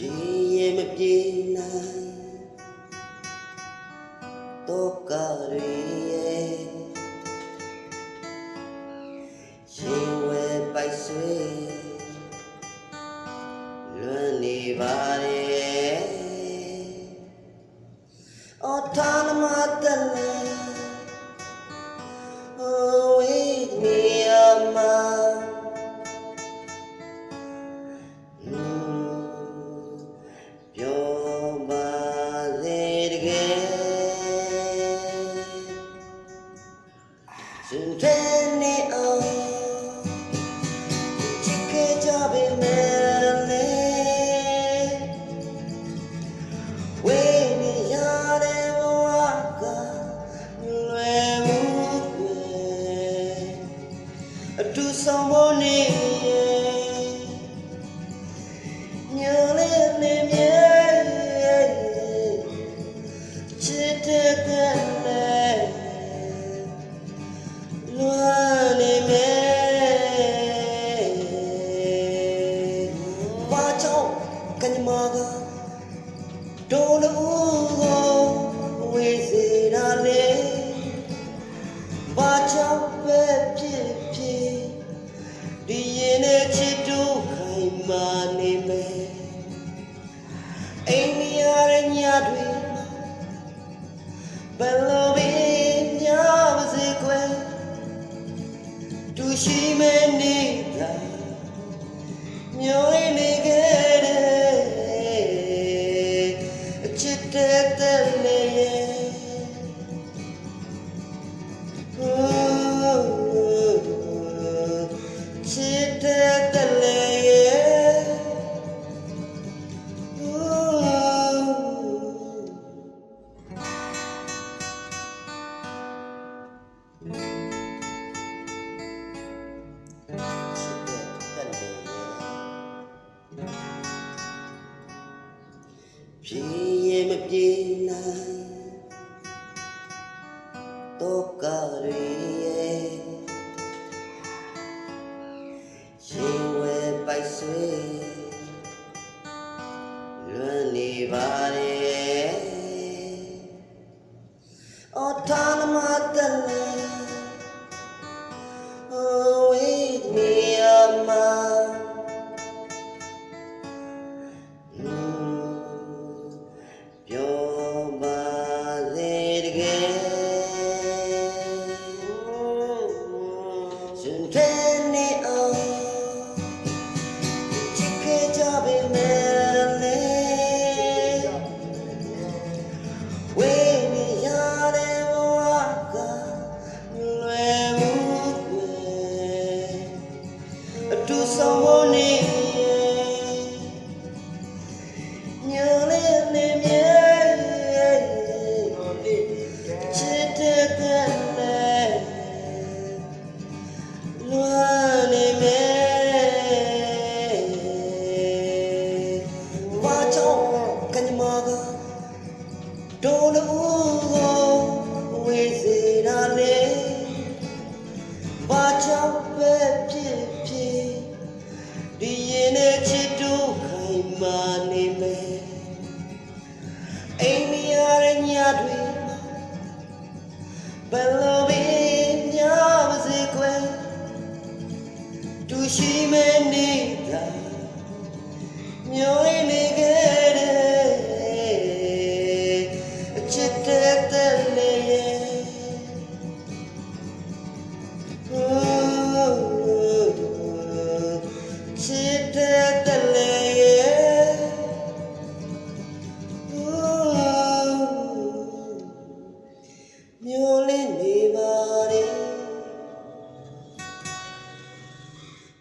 ပြေရင်မပြေနိုင်တော့ကရီရဲ့ရှင်ဝဲပိုက်ဆွေလွန်နေပါရဲ့ ကညမာကဒိုးလို့ကိုဝေးစေတာလေဘာကြောင့်ပဲဖြစ်ဖြစ်ဒီရင်နဲ့ချစ်တို့ခိုင်မာနေမယ်အိမ်မရတဲ့ညတွေဘယ်လိုပဲညပါစေကွယ်တူရှိမဲနေတာမျိုးရင်း ပြေရင်မပြေနိုင်တော့ကရီရဲ့ရှင်ဝဲပိုက်ဆွေလွမ်းနေပါရဲ့ ခိုင်မာနေမယ်အိမ်မရတဲ့ညတွေဘယ်လိုပဲညပါစေကွယ်တူရှိမဲနေတာမျိုးရင်းနေ